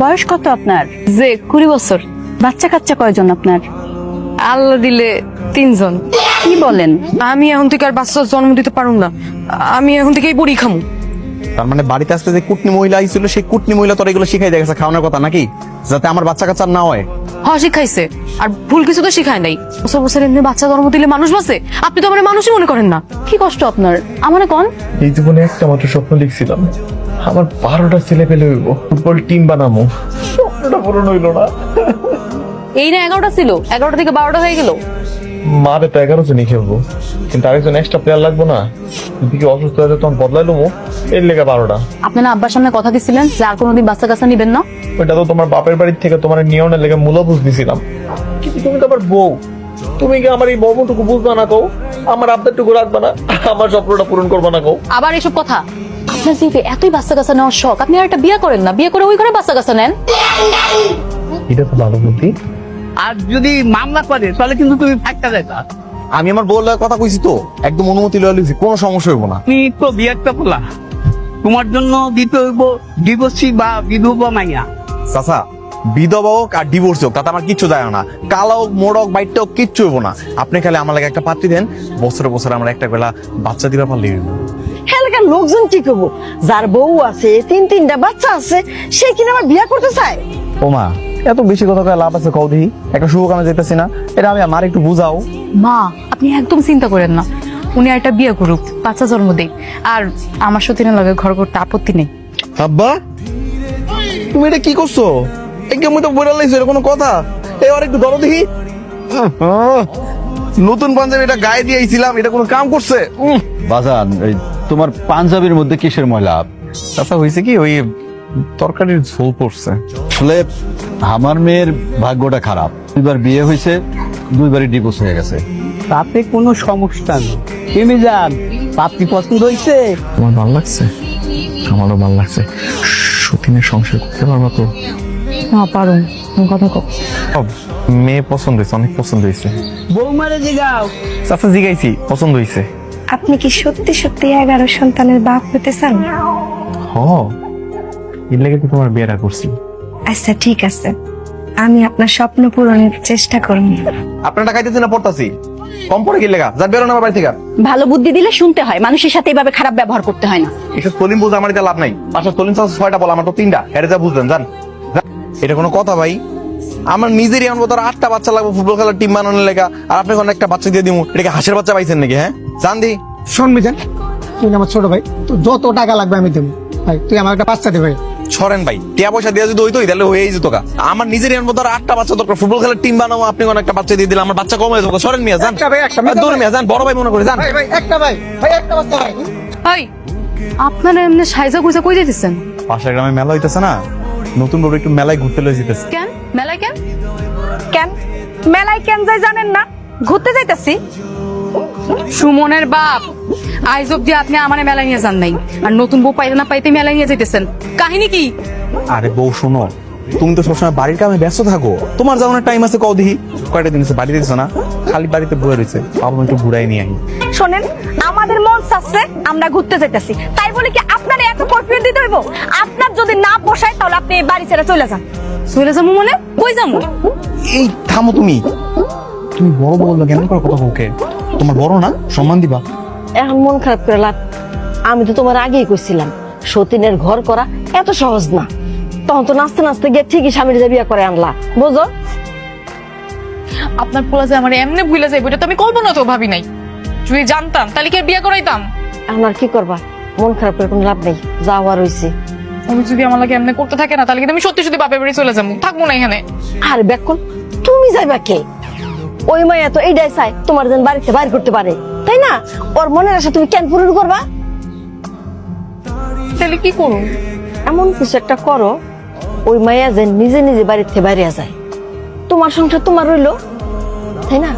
বয়স কত আপনার? যে কুড়ি বছর। বাচ্চা কাচ্চা কয়জন আপনার? আল্লাহ দিলে তিনজন। কি বলেন? আমি এখন থেকে আর বাচ্চা জন্ম দিতে পারুম না। আমি এখন থেকেই বড়ি খামু। তার মানে বাড়িতে আসতে যে কুটনি মহিলা আইছিল সেই কুটনি মহিলা তোর এগুলো শিখাই দেখেছে খাওয়ানোর কথা নাকি? যাতে আমার বাচ্চা কাচ্চা না হয়। হ শিখাইছে। আর ভুল কিছু তো শিখায় নাই। বছর বছর এমনি বাচ্চা জন্ম দিলে মানুষ বাঁচে। আপনি তো আমার মানুষই মনে করেন না। কি কষ্ট আপনার? আমারে কোন। এই জীবনে একটা মাত্র স্বপ্ন লিখছিলাম। আমার বারোটা ছেলে পেলে হইব। ফুটবল টিম বানামো। স্বপ্নটা পূরণ হইল না। এই না এগারোটা ছিল। এগারোটা থেকে বারোটা হয়ে গেল। মারে তো এগারো জনই খেলব। কিন্তু আরেকজন এক্সট্রা প্লেয়ার লাগবো না। দিকে অসুস্থ হয়ে তখন বদলাইলো মো এর লেগে বারোটা। আপনার না আব্বার সামনে কথা দিছিলেন যে আর কোনোদিন বাচ্চা কাচ্চা নিবেন না? ওইটা তো তোমার বাপের বাড়ির থেকে তোমার নিয়নের লেগে দিছিলাম। কিন্তু তুমি তো আবার বউ। তুমি কি আমার এই মর্মটুকু বুঝবা না কও? আমার আবদারটুকু রাখবা না? আমার স্বপ্নটা পূরণ করবা না কও? আবার এসব কথা? আপনার যেহেতু এতই বাচ্চা নেওয়ার শখ আপনি আর একটা বিয়ে করেন না। বিয়ে করে ওই ঘরে বাচ্চা কাচ্চা নেন। এটা তো ভালো বুদ্ধি। আর যদি মামলা করে তাহলে কিন্তু তুমি ফাঁকটা যাইতা আমি আমার বউর কথা কইছি তো একদম অনুমতি লয়ে লইছি কোনো সমস্যা হইব না। তুমি তো বিয়েটা বলা। তোমার জন্য দিতে হইব ডিভোর্সি বা বিধবা মাইয়া। চাচা বিধবা হোক আর ডিভোর্স হোক তাতে আমার কিচ্ছু যায় না। কালা হোক মোড় হোক বাইটটা হোক কিচ্ছু হইব না। আপনি খালি আমার লাগে একটা পাত্রী দেন বছরে বছরে আমরা একটা বেলা বাচ্চা দিবা পারলে এলাকার লোকজন কি করব? যার বউ আছে তিন তিনটা বাচ্চা আছে সে কিনা বিয়ে করতে চায়? ওমা এত বেশি কথা কয়ে লাভ আছে কও দেখি। একটা শুভ কামে যেতেছি না। এটা আমি আমার একটু বুঝাও। মা আপনি একদম চিন্তা করেন না। উনি একটা বিয়ে করুক বাচ্চা জন্ম দেই আর আমার সতীনের লগে ঘর করতে আপত্তি নেই। আব্বা তুমি এটা কি করছ? একদম তো বইরা লাইছো এটা কোনো কথা? আর একটু ধরো দেখি। নতুন পাঞ্জাবি এটা গায়ে দিয়ে আইছিলাম এটা কোনো কাম করছে? উম। বাজান তোমার পাঞ্জাবির মধ্যে কিসের ময়লা? আচ্ছা হয়েছে কি ওই তরকারির ঝোল পড়ছে। আসলে আমার মেয়ের ভাগ্যটা খারাপ। দুইবার বিয়ে হয়েছে দুইবারই ডিভোর্স হয়ে গেছে। তাতে কোনো সমস্যা নেই। তুমি যান পাত্রী পছন্দ হয়েছে তোমার ভালো লাগছে? আমারও ভালো লাগছে। সতীনের সংসার করতে পারবা তো? না পারুন কথা সব মেয়ে পছন্দ হয়েছে অনেক পছন্দ হয়েছে বৌমারে জিগাও। চাচা জিগাইছি পছন্দ হয়েছে আপনি কি সত্যি সত্যি এগারো সন্তানের বাপ হতে চান? হ। এর লেগে তো তোমার বিয়েটা করছি। আচ্ছা ঠিক আছে। আমি আপনার স্বপ্ন পূরণের চেষ্টা করব। আপনারা খাইতেছি না পড়তাছি? কম পড়ে কি লেগা যা বেরোন আমার বাড়ি থেকে। ভালো বুদ্ধি দিলে শুনতে হয় মানুষের সাথে এভাবে খারাপ ব্যবহার করতে হয় না। এসব তলিম বুঝে আমার এটা লাভ নাই। পাশে তলিম চাষ ছয়টা বল আমার তো তিনটা। এটা যা বুঝলেন জান এটা কোনো কথা ভাই। আমার নিজেরই আনব তার আটটা বাচ্চা লাগবে ফুটবল খেলার টিম বানানোর লেগা। আর আপনি কোনো একটা বাচ্চা দিয়ে দিব এটাকে হাসির বাচ্চা পাইছেন নাকি হ্যাঁ? জান দি। শোন মিজান তুই আমার ছোট ভাই তো যত টাকা লাগবে আমি দেবো। ভাই তুই আমার একটা বাচ্চা দে ভাই। ছড়েন ভাই টিয়া পয়সা দিয়ে যদি হইতো তাহলে হয়েই যেত কা। আমার নিজের আনব তার আটটা বাচ্চা দরকার। ফুটবল খেলার টিম বানাবো আপনি কোনো একটা বাচ্চা দিয়ে দিলে আমার বাচ্চা কমে যাব। সরেন মিয়া জান একটা ভাই, একটা, আর দূর মিয়া জান বড় ভাই মনে করে জান ভাই ভাই একটা ভাই ভাই একটা বাচ্চা ভাই। হাই আপনারা এমনি সাইজা গুজা কই যেতেছেন পাশের গ্রামে মেলা হইতেছে না? নতুন ভাবে একটু মেলায় ঘুরতে লয়ে যেতেছে কেন? মেলায় কেন? কেন? মেলায় কেন যাই জানেন না? ঘুরতে যাইতাছি। সুমনের বাপ আইজ অব্দি আপনি আমার মেলায় নিয়ে যান নাই। আর নতুন বউ পাইতে না পাইতে মেলায় নিয়ে যেতেছেন কাহিনী কি? আরে বউ শোনো। তুমি তো সবসময় বাড়ির কামে ব্যস্ত থাকো। তোমার যাওয়ার টাইম আছে কও দেখি? কয়টা দিন আছে? বাড়িতে না? খালি বাড়িতে বয়ে রয়েছে। বাবা একটু ঘুরাই নিয়ে আই শোনেন আমাদের মন চাচ্ছে আমরা ঘুরতে যাইতাছি। তাই বলে কি আপনার এত কর্ফিউ দিতে হইব? আপনার যদি না পোষায় তাহলে আপনি বাড়ি ছেড়ে চলে যান। চলে যাব মনে? কই যাব? এই থামো তুমি। তুমি বড় বলল কেন করে কথা বউকে তোমার বড় না? সম্মান দিবা। এখন মন খারাপ করে লাভ আমি তো তোমার আগেই কইছিলাম সতীনের ঘর করা এত সহজ না। তখন তো নাচতে নাচতে গিয়ে ঠিকই স্বামীর যে বিয়ে করে আনলা। বুঝো? আপনার পোলা যে আমার এমনি ভুলে যাইব এটা তো আমি কল্পনা তো ভাবি নাই। যদি জানতাম তাহলে কি বিয়ে করাইতাম? আর কি করবা? মন খারাপ করে কোনো লাভ নেই যাওয়া রইছে আমি যদি আমার লাগে এমনি করতে থাকে না তাহলে কিন্তু আমি সত্যি সত্যি বাপের বাড়ি চলে যাব থাকব না এখানে। আর বেকন তুমি যাইবা কে? ওই মাইয়া তো এইটাই চাই তোমার যেন বাড়িতে বাইর করতে পারে। তাই না? ওর মনের আশা তুমি কেন পূরণ করবা? তাহলে কি করুন এমন কিছু একটা করো ওই মায়া যে নিজে নিজে বাড়িতে বাইরে যায়। তোমার সংসার তোমার রইল তাই না?